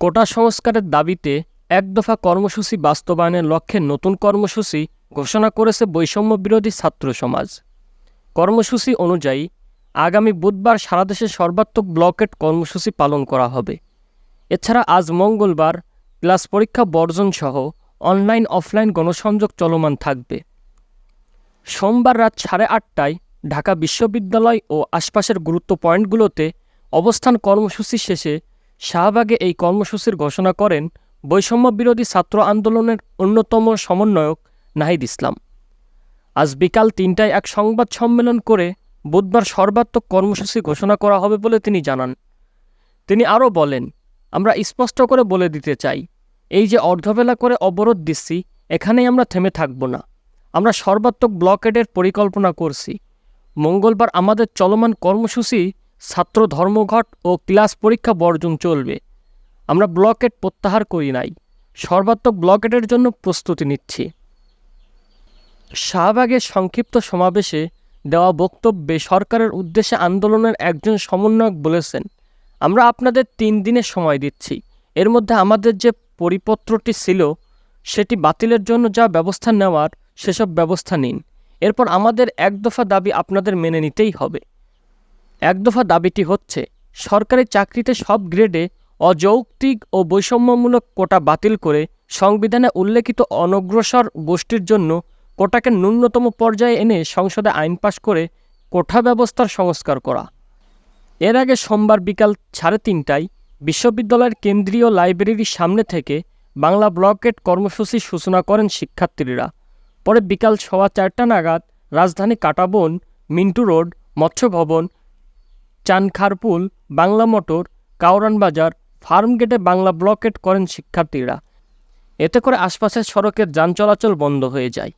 কোটা সংস্কারের দাবিতে এক দফা কর্মসূচি বাস্তবায়নের লক্ষ্যে নতুন কর্মসূচি ঘোষণা করেছে বৈষম্য বিরোধী ছাত্র সমাজ। কর্মসূচি অনুযায়ী আগামী বুধবার সারা দেশে সর্বাত্মক ব্লকেট কর্মসূচি পালন করা হবে। এছাড়া আজ মঙ্গলবার ক্লাস পরীক্ষা বর্জন সহ অনলাইন অফলাইন গণসংযোগ চলমান থাকবে। সোমবার রাত সাড়ে আটটায় ঢাকা বিশ্ববিদ্যালয় ও আশপাশের গুরুত্ব পয়েন্টগুলোতে অবস্থান কর্মসূচি শেষে শাহবাগে এই কর্মসূচির ঘোষণা করেন বৈষম্য বিরোধী ছাত্র আন্দোলনের অন্যতম সমন্বয়ক নাহিদ ইসলাম। আজ বিকাল তিনটায় এক সংবাদ সম্মেলন করে বুধবার সর্বাত্মক কর্মসূচি ঘোষণা করা হবে বলে তিনি জানান। তিনি আরও বলেন, আমরা স্পষ্ট করে বলে দিতে চাই, এই যে অর্ধবেলা করে অবরোধ দিচ্ছি, এখানেই আমরা থেমে থাকব না। আমরা সর্বাত্মক ব্লকেডের পরিকল্পনা করছি। মঙ্গলবার আমাদের চলমান কর্মসূচি ছাত্র ধর্মঘট ও ক্লাস পরীক্ষা বর্জন চলবে। আমরা ব্লকেট প্রত্যাহার করি নাই। সর্বাত্মক ব্লকেটের জন্য প্রস্তুতি নিচ্ছি। শাহবাগের সংক্ষিপ্ত সমাবেশে দেওয়া বক্তব্যে সরকারের উদ্দেশ্যে আন্দোলনের একজন সমন্বয়ক বলেছেন, আমরা আপনাদের তিন দিনের সময় দিচ্ছি। এর মধ্যে আমাদের যে পরিপত্রটি ছিল, সেটি বাতিলের জন্য যা ব্যবস্থা নেওয়ার সেসব ব্যবস্থা নিন। এরপর আমাদের এক দফা দাবি আপনাদের মেনে নিতেই হবে। এক দফা দাবিটি হচ্ছে, সরকারি চাকরিতে সব গ্রেডে অযৌক্তিক ও বৈষম্যমূলক কোটা বাতিল করে সংবিধানে উল্লেখিত অনগ্রসর গোষ্ঠীর জন্য কোটাকে ন্যূনতম পর্যায়ে এনে সংসদে আইন পাশ করে কোঠা ব্যবস্থার সংস্কার করা। এর আগে সোমবার বিকাল সাড়ে তিনটায় বিশ্ববিদ্যালয়ের কেন্দ্রীয় লাইব্রেরির সামনে থেকে বাংলা ব্লকেট কর্মসূচির সূচনা করেন শিক্ষার্থীরা। পরে বিকাল সোয়া চারটা নাগাদ রাজধানী কাটাবন, মিন্টু রোড, মৎস্য ভবন চানখারপুল, বাংলা মোটর কাউরান বাজার ফার্মগেটে বাংলা ব্লকেট করেন শিক্ষার্থীরা। এতে করে আশপাশের সড়কের যান চলাচল বন্ধ হয়ে যায়।